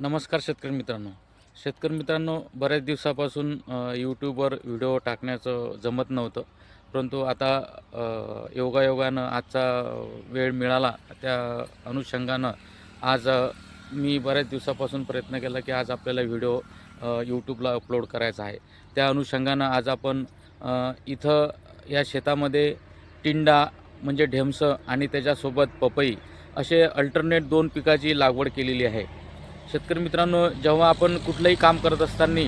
नमस्कार शेतकरी मित्रांनो. शेतकरी मित्रांनो बऱ्याच दिवसापासून यूट्यूबवर व्हिडिओ टाकण्याचं जमत नव्हतं. परंतु आता योगायोगानं आजचा वेळ मिळाला. त्या अनुषंगानं आज मी बऱ्याच दिवसापासून प्रयत्न केला की आज आपल्याला व्हिडिओ यूट्यूबला अपलोड करायचा आहे. त्या अनुषंगानं आज आपण इथं या शेतामध्ये टिंडा म्हणजे ढेमसं आणि त्याच्यासोबत पपई असे अल्टरनेट दोन पिकाची लागवड केलेली आहे. शेतकरी मित्रांनो जेव्हा आपण कुठलंही काम करत असताना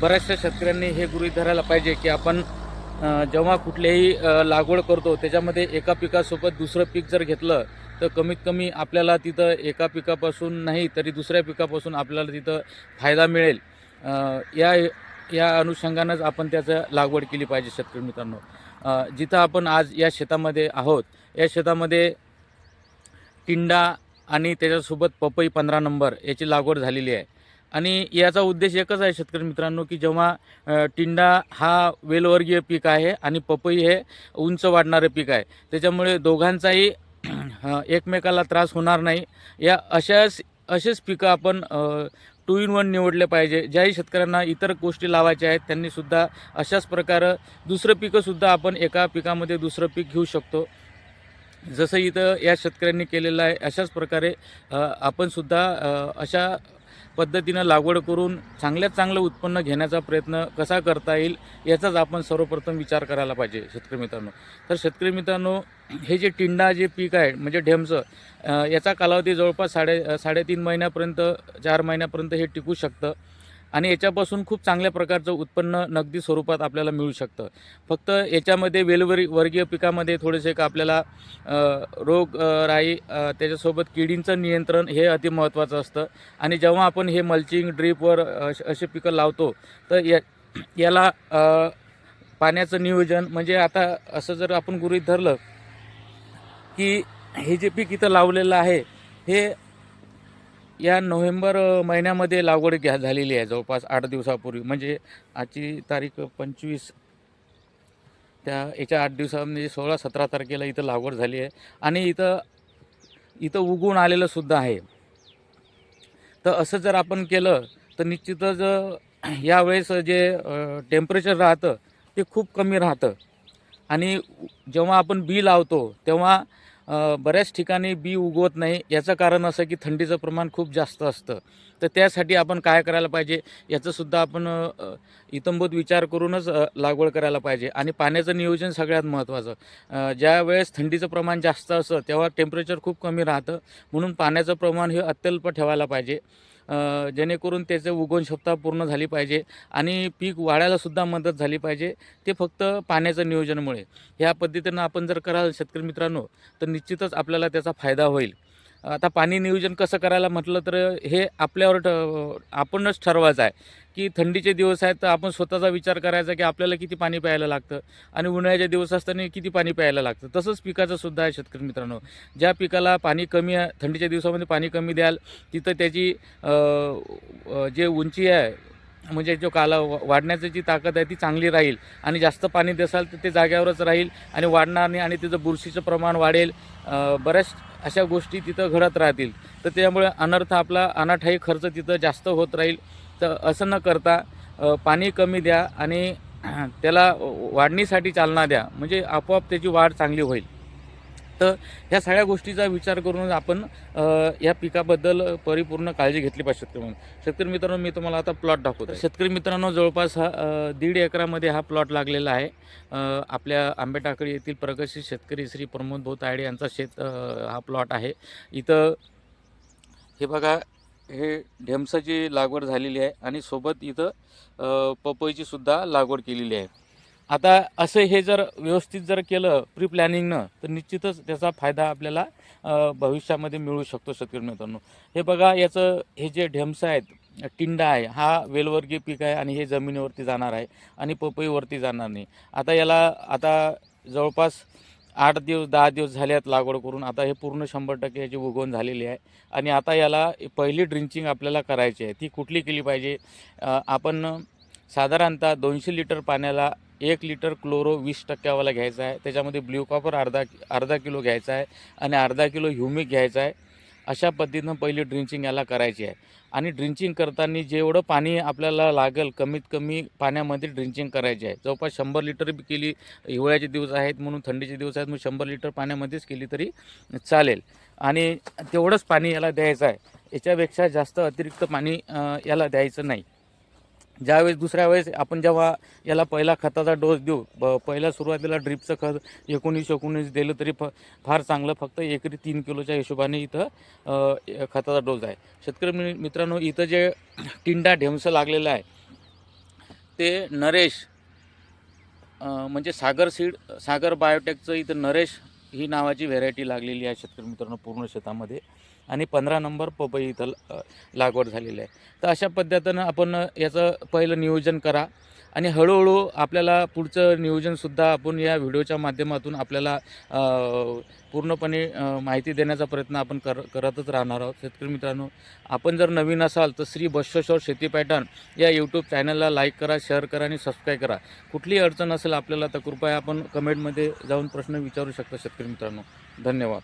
बऱ्याचशा शेतकऱ्यांनी हे गृहीत धरायला पाहिजे की आपण जेव्हा कुठल्याही लागवड करतो त्याच्यामध्ये एका पिकासोबत दुसरं पीक जर घेतलं तर कमीत कमी आपल्याला तिथं एका पिकापासून नाही तरी दुसऱ्या पिकापासून आपल्याला तिथं फायदा मिळेल. या या अनुषंगानंच आपण त्याचं लागवड केली पाहिजे शेतकरी मित्रांनो. जिथं आपण आज या शेतामध्ये आहोत या शेतामध्ये टिंडा आणि त्याच्यासोबत पपई पंधरा नंबर याची लागवड झालेली आहे. आणि याचा उद्देश एकच आहे शेतकरी मित्रांनो की जेव्हा टिंडा हा वेलवर्गीय पीक आहे आणि पपई हे उंच वाढणारं पीक आहे. त्याच्यामुळे दोघांचाही एकमेकाला त्रास होणार नाही. या अशाच असेच पिकं आपण टू इन वन निवडले पाहिजे. ज्याही शेतकऱ्यांना इतर गोष्टी लावायच्या आहेत त्यांनीसुद्धा अशाच प्रकारे दुसरं पिकंसुद्धा आपण एका पिकामध्ये दुसरं पीक घेऊ शकतो. जसं इथं या शेतकऱ्यांनी केलेलं आहे अशाच प्रकारे आपणसुद्धा अशा पद्धतीनं लागवड करून चांगल्यात चांगलं उत्पन्न घेण्याचा प्रयत्न कसा करता येईल याचाच आपण सर्वप्रथम विचार करायला पाहिजे शेतकरी मित्रांनो. तर शेतकरी मित्रांनो हे जे टिंडा जे पीक आहे म्हणजे ढेमचं याचा कालावधी जवळपास साडे साडेतीन महिन्यापर्यंत चार महिन्यापर्यंत हे टिकू शकतं. आणि याच्यापासून खूप चांगल्या प्रकारचं उत्पन्न नगदी स्वरूपात आपल्याला मिळू शकतं. फक्त याच्यामध्ये वेलवरी वर्गीय पिकामध्ये थोडेसे का आपल्याला रोग राई त्याच्यासोबत किडींचं नियंत्रण हे अति महत्त्वाचं असतं. आणि जेव्हा आपण हे मल्चिंग ड्रीपवर अश- असे पिकं लावतो तर या याला पाण्याचं नियोजन म्हणजे आता असं जर आपण गृहीत धरलं की हे जे पीक इथं लावलेलं आहे हे या नोव्हेंबर महिन्यामध्ये लागवड घ्या झालेली आहे जवळपास आठ दिवसापूर्वी. म्हणजे आजची तारीख पंचवीस त्या याच्या आठ दिवसा म्हणजे सोळा सतरा तारखेला इथं लागवड झाली आहे. आणि इथं इथं उगवून आलेलं सुद्धा आहे. तर असं जर आपण केलं तर निश्चितच यावेळेस जे टेम्परेचर राहतं ते खूप कमी राहतं. आणि जेव्हा आपण बी लावतो तेव्हा बऱ्याच ठिकाणी बी उगवत नाही. याचं कारण असं की थंडीचं प्रमाण खूप जास्त असतं. तर त्यासाठी आपण काय करायला पाहिजे? याचंसुद्धा आपण इतंभूत विचार करूनच लागवड करायला पाहिजे. आणि पाण्याचं नियोजन सगळ्यात महत्त्वाचं ज्या वेळेस थंडीचं प्रमाण जास्त असतं तेव्हा टेम्परेचर खूप कमी राहतं. म्हणून पाण्याचं प्रमाण हे अत्यल्प ठेवायला पाहिजे. जेणेकरून त्याचं उगवण क्षमता पूर्ण झाली पाहिजे आणि पीक वाढायलासुद्धा मदत झाली पाहिजे. ते फक्त पाण्याचं नियोजनमुळे. ह्या पद्धतीनं आपण जर कराल शेतकरी मित्रांनो तर निश्चितच आपल्याला त्याचा फायदा होईल. आता पाणी नियोजन कसं करायला म्हटलं तर हे आपल्यावर ठ आपणच ठरवायचं आहे. की थंडीचे दिवस आहेत तर आपण स्वतःचा विचार करायचा की आपल्याला किती पाणी प्यायला लागतं आणि उन्हाळ्याचे दिवस असताना किती पाणी प्यायला लागतं. तसंच पिकाचं सुद्धा आहे शेतकरी मित्रांनो. ज्या पिकाला पाणी कमी आहे थंडीच्या दिवसामध्ये पाणी कमी द्याल तिथं त्याची जे उंची आहे म्हणजे जो काला वाढण्याची जी ताकद आहे ती चांगली राहील आणि जास्त पाणी देसाल तर ते जाग्यावरच राहील आणि वाढणार नाही आणि तिचं बुरशीचं प्रमाण वाढेल. बऱ्याच अशा गोष्टी तिथं घडत राहतील. तर त्यामुळे अनर्थ आपला अनाठाई खर्च तिथं जास्त होत राहील. तर असं न करता पाणी कमी द्या आणि त्याला वाढणीसाठी चालना द्या. म्हणजे आपोआप त्याची वाढ चांगली होईल. तर ह्या सगळ्या गोष्टीचा विचार करून आपण या पिकाबद्दल परिपूर्ण काळजी घेतली पाहिजे शेतकरी म्हणून. शेतकरी मित्रांनो मी तुम्हाला आता प्लॉट दाखवतो शेतकरी मित्रांनो जवळपास हा दीड एकरामध्ये हा प्लॉट लागलेला आहे. आपल्या आंबेटाकळी येथील प्रगतशील शेतकरी श्री प्रमोद भाऊ तायडे यांचा शेत हा प्लॉट आहे. इथं हे बघा हे ढेमसाची लागवड झालेली आहे आणि सोबत इथं पपईची सुद्धा लागवड केलेली आहे. आता असं हे जर व्यवस्थित जर केलं प्री प्लॅनिंगनं तर निश्चितच त्याचा फायदा आपल्याला भविष्यामध्ये मिळू शकतो शेतकरी मित्रांनो. हे बघा याचं हे जे ढेमसं आहेत टिंडा आहे हा वेलवर्गीय पीक आहे आणि हे जमिनीवरती जाणार आहे आणि पपईवरती जाणार नाही. आता याला आता जवळपास आठ दिवस दहा दिवस झाले आहेत लागवड करून आता हे पूर्ण शंभर टक्के याची उगवण झालेली आहे. आणि आता याला पहिली ड्रिंचिंग आपल्याला करायची आहे. ती कुठली केली पाहिजे? आपण साधारणतः दोनशे लिटर पाण्याला एक लिटर क्लोरो वीस टक्क्यावाला घ्यायचा आहे. त्याच्यामध्ये ब्ल्यू कॉपर अर्धा अर्धा किलो घ्यायचा आहे आणि अर्धा किलो ह्युमिक घ्यायचा आहे. अशा पद्धतीनं पहिली ड्रिंचिंग याला करायची आहे. आणि ड्रिंचिंग करताना जेवढं पाणी आपल्याला लागेल कमीत कमी पाण्यामध्ये ड्रिंचिंग करायची आहे. जवळपास शंभर लिटर बी केली हिवाळ्याचे दिवस आहेत म्हणून थंडीचे दिवस आहेत म्हणून शंभर लिटर पाण्यामध्येच केली तरी चालेल. आणि तेवढंच पाणी याला द्यायचं आहे. याच्यापेक्षा जास्त अतिरिक्त पाणी याला द्यायचं नाही. ज्यावेळेस दुसऱ्या वेळेस आपण जेव्हा याला पहिला खताचा डोस देऊ ब पहिल्या सुरुवातीला ड्रीपचं खत एकोणीस एकोणीस दिलं तरी फ फार चांगलं. फक्त एकरी तीन किलोच्या हिशोबाने इथं खताचा डोस आहे. शेतकरी मि- मित्रांनो इथं जे टिंडा ढेमसं लागलेलं आहे ते नरेश म्हणजे सागर सीड सागर बायोटेकचं इथं नरेश ही नावाची व्हेरायटी लागलेली आहे शेतकरी मित्रांनो पूर्ण शेतामध्ये. आणि पंधरा नंबर पपई इथं लागवड झालेली आहे. तर अशा पद्धतीनं आपण याचं पहिलं नियोजन करा. आणि हळूहळू आपल्याला पुढचं नियोजनसुद्धा आपण या व्हिडिओच्या माध्यमातून आपल्याला पूर्णपणे माहिती देण्याचा प्रयत्न आपण कर करतच राहणार आहोत. शेतकरी मित्रांनो आपण जर नवीन असाल तर श्री बश्वेश्वर शेती पॅटर्न या यूट्यूब चॅनलला लाईक करा शेअर करा आणि सबस्क्राईब करा. कुठलीही अडचण असेल आपल्याला तर कृपया आपण कमेंटमध्ये जाऊन प्रश्न विचारू शकता शेतकरी मित्रांनो. धन्यवाद.